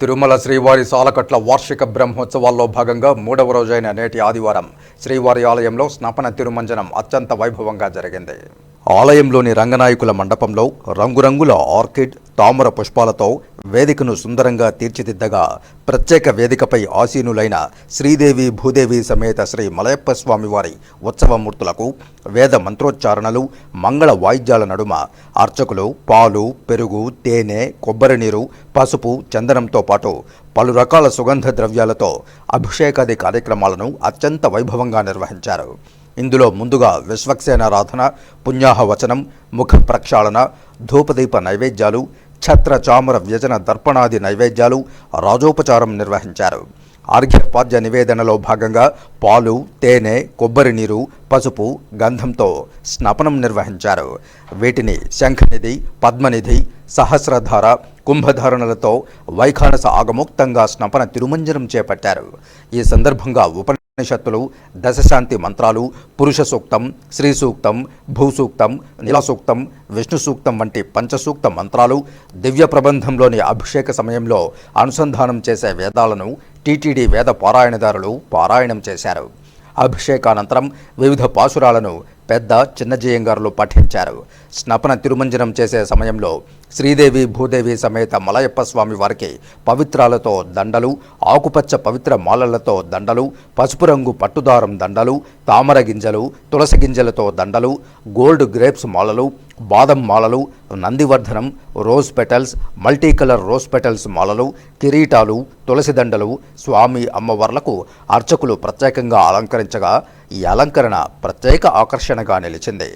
తిరుమల శ్రీవారి సాలకట్ల వార్షిక బ్రహ్మోత్సవాల్లో భాగంగా మూడవ రోజైన నేటి ఆదివారం శ్రీవారి ఆలయంలో స్నపన తిరుమంజనం అత్యంత వైభవంగా జరిగింది. ఆలయంలోని రంగనాయకుల మండపంలో రంగురంగుల ఆర్కిడ్ తామర పుష్పాలతో వేదికను సుందరంగా తీర్చిదిద్దగా ప్రత్యేక వేదికపై ఆసీనులైన శ్రీదేవి భూదేవి సమేత శ్రీ మలయప్ప స్వామివారి ఉత్సవమూర్తులకు వేద మంత్రోచ్చారణలు మంగళ వాయిద్యాల నడుమ అర్చకులు పాలు పెరుగు తేనె కొబ్బరి నీరు పసుపు చందనంతో పాటు పలు రకాల సుగంధ ద్రవ్యాలతో అభిషేకాది కార్యక్రమాలను అత్యంత వైభవంగా నిర్వహించారు. ఇందులో ముందుగా విశ్వక్సేనారాధన పుణ్యాహవచనం ముఖ ప్రక్షాళన ధూపదీప నైవేద్యాలు ఛత్ర చామర వ్యజన దర్పణాది నైవేద్యాలు రాజోపచారం నిర్వహించారు. ఆర్ఘ్యపాద్య నివేదనలో భాగంగా పాలు తేనె కొబ్బరి నీరు పసుపు గంధంతో స్నపనం నిర్వహించారు. వీటిని శంఖనిధి పద్మనిధి సహస్రధార కుంభధారణలతో వైఖానస ఆగముక్తంగా స్నపన తిరుమంజనం చేపట్టారు. ఈ సందర్భంగా ఉపనిషత్తులు దశశాంతి మంత్రాలు పురుష సూక్తం శ్రీ సూక్తం భూసూక్తం నీలసూక్తం విష్ణు సూక్తం వంటి పంచసూక్త మంత్రాలు దివ్య ప్రబంధంలోని అభిషేక సమయంలో అనుసంధానం చేసే వేదాలను టీటీడీ వేద పారాయణదారులు పారాయణం చేశారు. అభిషేకానంతరం వివిధ పాసురాలను పెద్ద చిన్నజయంగారులు పఠించారు స్నపన తిరుమంజనం చేసే సమయంలో శ్రీదేవి భూదేవి సమేత మలయప్ప స్వామి వారికి పవిత్రాలతో దండలు ఆకుపచ్చ పవిత్ర మాలలతో దండలు పసుపు రంగు పట్టుదారం దండలు తామర గింజలు తులసి గింజలతో దండలు గోల్డ్ గ్రేప్స్ మాలలు బాదం మాలలు నందివర్ధనం rose petals multi colour rose petals మాలలు కిరీటాలు తులసి దండలు స్వామి అమ్మవార్లకు అర్చకులు ప్రత్యేకంగా అలంకరించగా ఈ అలంకరణ ప్రత్యేక ఆకర్షణగా నిలిచింది.